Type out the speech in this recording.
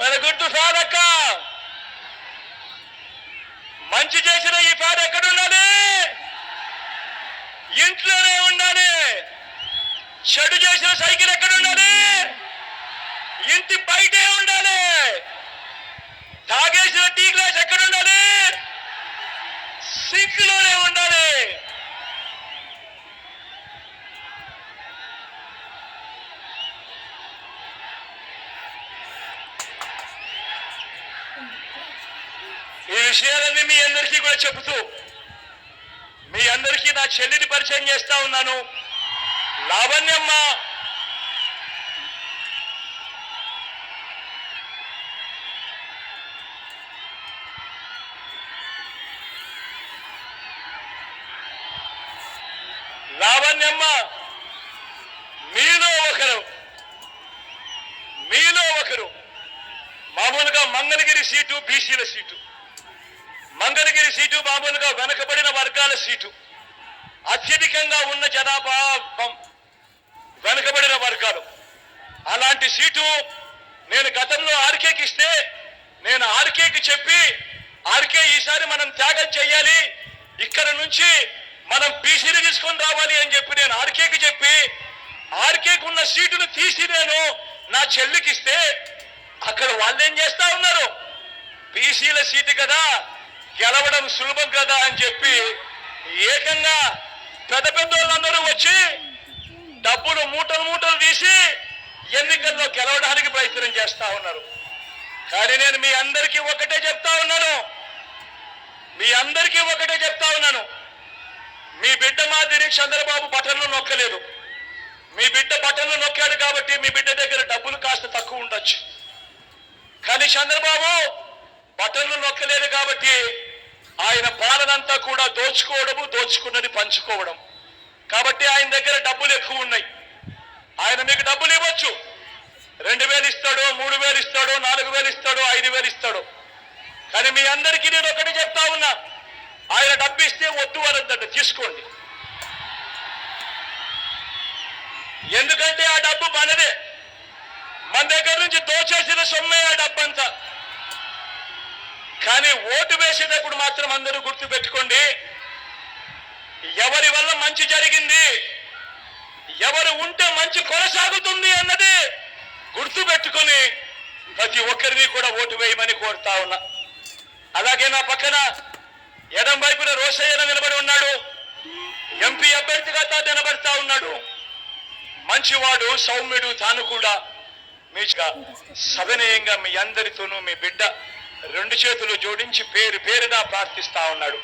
మన గుర్తు సాధక్క. మంచి చేసిన ఈ పేద ఎక్కడ ఇంట్లోనే ఉండాలి. చెడు చేసిన సైకిల్ ఎక్కడ ఇంటి బయటే ఉండాలి. తాగేసిన టీ గ్లాస్ ఎక్కడ ఉండాలి సింక్లోనే ఉండాలి. ఈ విషయాలన్నీ మీ అందరికీ కూడా చెబుతూ మీ అందరికీ నా చెల్లిని పరిచయం చేస్తా ఉన్నాను. లావణ్యమ్మ! లావణ్యమ్మ! మీలో ఒకరు. మీలో ఒకరు. మామూలుగా మంగళగిరి సీటు బీసీల సీటు. మంగళగిరి సీటు మామూలుగా వెనకబడిన వర్గాల సీటు. అత్యధికంగా ఉన్న జనాభా వెనకబడిన వర్గాలు. అలాంటి సీటు నేను గతంలో ఆర్కేకి ఇస్తే నేను ఆర్కేకి చెప్పి ఆర్కే ఈసారి మనం త్యాగం చేయాలి ఇక్కడ నుంచి మనం బీసీని తీసుకొని రావాలి అని చెప్పి నేను ఆర్కేకి చెప్పి ఆర్కేకి ఉన్న సీటును తీసి నేను నా చెల్లికి ఇస్తే అక్కడ వాళ్ళు ఏం చేస్తా ఉన్నారు? బీసీల సీటు కదా గెలవడం సులభం కదా అని చెప్పి ఏకంగా పెద్ద పెద్ద వాళ్ళందరూ వచ్చి డబ్బులు మూటలు మూటలు తీసి ఎన్నికల్లో గెలవడానికి ప్రయత్నం చేస్తా ఉన్నారు. కానీ నేను మీ అందరికీ ఒకటే చెప్తా ఉన్నాను. మీ అందరికీ ఒకటే చెప్తా ఉన్నాను. మీ బిడ్డ మాదిరి చంద్రబాబు బటన్లు నొక్కలేదు. మీ బిడ్డ బటన్లు నొక్కాడు కాబట్టి మీ బిడ్డ దగ్గర డబ్బులు కాస్త తక్కువ ఉండొచ్చు. కానీ చంద్రబాబు బటన్లు నొక్కలేదు కాబట్టి ఆయన పాలనంతా కూడా దోచుకోవడము దోచుకున్నది పంచుకోవడం. కాబట్టి ఆయన దగ్గర డబ్బులు ఎక్కువ ఉన్నాయి. ఆయన మీకు డబ్బులు ఇవ్వచ్చు. రెండు వేలు ఇస్తాడు మూడు వేలు ఇస్తాడు నాలుగు వేలు ఇస్తాడు ఐదు వేలు ఇస్తాడు. కానీ మీ అందరికీ నేను ఒకటి చెప్తా ఉన్నా. ఆయన డబ్బు ఇస్తే వద్దు అనొద్దంట తీసుకోండి. ఎందుకంటే ఆ డబ్బు మనదే. మన దగ్గర నుంచి దోచేసిన సొమ్మే ఆ డబ్బంతా కానీ ఓటు వేసేటప్పుడు మాత్రం అందరూ గుర్తు పెట్టుకోండి ఎవరి వల్ల మంచి జరిగింది ఎవరు ఉంటే మంచి కొనసాగుతుంది అన్నది గుర్తు పెట్టుకొని ప్రతి ఒక్కరిని కూడా ఓటు వేయమని కోరుతా ఉన్నా. అలాగే నా పక్కన ఎడం వైపున రోషయ్యన నిలబడి ఉన్నాడు. ఎంపీ అభ్యర్థిగా నిలబడతా ఉన్నాడు. మంచివాడు సౌమ్యుడు తాను కూడా మీ సవినయంగా మీ అందరితోనూ మీ బిడ్డ రెండు చేతులు జోడించి పేరు పేరుగా ప్రార్థిస్తా ఉన్నాడు.